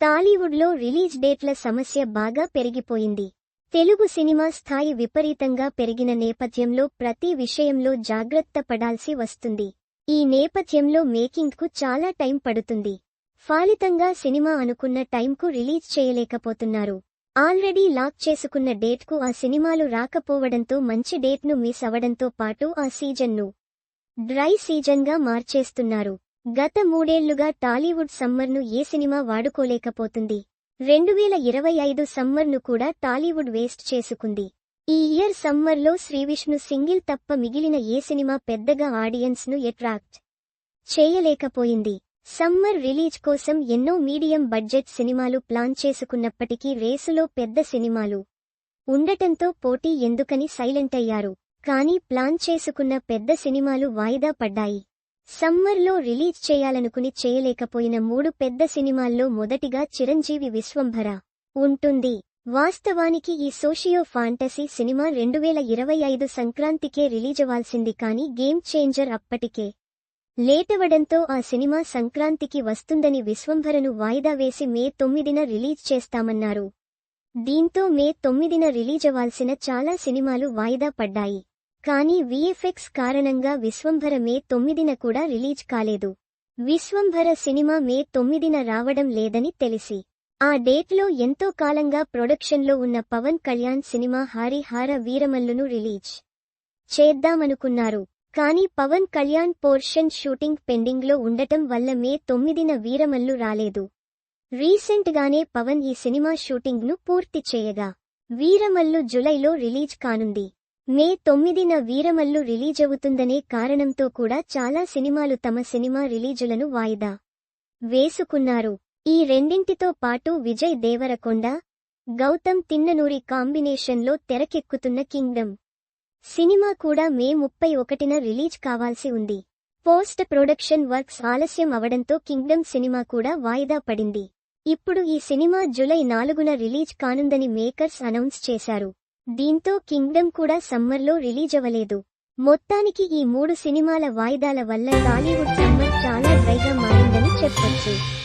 టాలీవుడ్లో రిలీజ్ డేట్ల సమస్య బాగా పెరిగిపోయింది. తెలుగు సినిమా స్థాయి విపరీతంగా పెరిగిన నేపథ్యంలో ప్రతి విషయంలో జాగ్రత్త పడాల్సి వస్తుంది. ఈ నేపథ్యంలో మేకింగ్కు చాలా టైం పడుతుంది. ఫలితంగా సినిమా అనుకున్న టైంకు రిలీజ్ చేయలేకపోతున్నారు. ఆల్రెడీ లాక్ చేసుకున్న డేట్కు ఆ సినిమాలు రాకపోవడంతో మంచి డేట్ను మిస్ అవడంతో పాటు ఆ సీజన్ను డ్రై సీజన్గా మార్చేస్తున్నారు. గత మూడేళ్ళుగా టాలీవుడ్ సమ్మర్ను ఏ సినిమా వాడుకోలేకపోతుంది? రెండు వేల ఇరవై ఐదు సమ్మర్ను కూడా టాలీవుడ్ వేస్ట్ చేసుకుంది. ఈ ఇయర్ సమ్మర్లో శ్రీవిష్ణు సింగిల్ తప్ప మిగిలిన ఏ సినిమా పెద్దగా ఆడియన్స్ను అట్రాక్ట్ చేయలేకపోయింది. సమ్మర్ రిలీజ్ కోసం ఎన్నో మీడియం బడ్జెట్ సినిమాలు ప్లాన్ చేసుకున్నప్పటికీ రేసులో పెద్ద సినిమాలు ఉండటంతో పోటీ ఎందుకని సైలెంట్ అయ్యారు. కానీ ప్లాన్ చేసుకున్న పెద్ద సినిమాలు వాయిదా పడ్డాయి. సమ్మర్లో రిలీజ్ చేయాలనుకుని చేయలేకపోయిన మూడు పెద్ద సినిమాల్లో మొదటిగా చిరంజీవి విశ్వంభర ఉంటుంది. వాస్తవానికి ఈ సోషియో ఫాంటసీ సినిమా రెండువేల ఇరవై ఐదు సంక్రాంతికే రిలీజవాల్సింది కానీ గేమ్ చేంజర్ అప్పటికే. లేటవడంతో ఆ సినిమా సంక్రాంతికి వస్తుందని విశ్వంభరను వాయిదా వేసి మే తొమ్మిదిన రిలీజ్ చేస్తామన్నారు. దీంతో మే తొమ్మిదిన రిలీజవాల్సిన చాలా సినిమాలు వాయిదా పడ్డాయి. కానీ విఎఫ్ఎక్స్ కారణంగా విశ్వంభర మే తొమ్మిదిన కూడా రిలీజ్ కాలేదు. విశ్వంభర సినిమా మే తొమ్మిదిన రావడం లేదని తెలిసి ఆ డేట్లో ఎంతో కాలంగా ప్రొడక్షన్లో ఉన్న పవన్ కళ్యాణ్ సినిమా హారిహార వీరమల్లును రిలీజ్ చేద్దామనుకున్నారు. కానీ పవన్ కళ్యాణ్ పోర్షన్ షూటింగ్ పెండింగ్లో ఉండటం వల్ల మే తొమ్మిదిన వీరమల్లు రాలేదు. రీసెంట్ గానే పవన్ ఈ సినిమా షూటింగ్ను పూర్తి చేయగా వీరమల్లు జులైలో రిలీజ్ కానుంది. మే తొమ్మిదిన వీరమల్లు రిలీజవుతుందనే కారణంతో కూడా చాలా సినిమాలు తమ సినిమా రిలీజులను వాయిదా వేసుకున్నారు. ఈ రెండింటితో పాటు విజయ్ దేవరకొండ గౌతమ్ తిన్ననూరి కాంబినేషన్లో తెరకెక్కుతున్న కింగ్డమ్ సినిమా కూడా మే ముప్పై ఒకటిన రిలీజ్ కావాల్సి ఉంది. పోస్ట్ ప్రొడక్షన్ వర్క్స్ ఆలస్యం అవడంతో కింగ్డమ్ సినిమా కూడా వాయిదా పడింది. ఇప్పుడు ఈ సినిమా జులై నాలుగున రిలీజ్ కానుందని మేకర్స్ అనౌన్స్ చేశారు. దీంతో కింగ్డమ్ కూడా సమ్మర్లో రిలీజ్ అవ్వలేదు. మొత్తానికి ఈ మూడు సినిమాల వాయిదాల వల్ల టాలీవుడ్ సమ్మర్ చాలా డ్రైగా మారిందని చెప్పొచ్చు.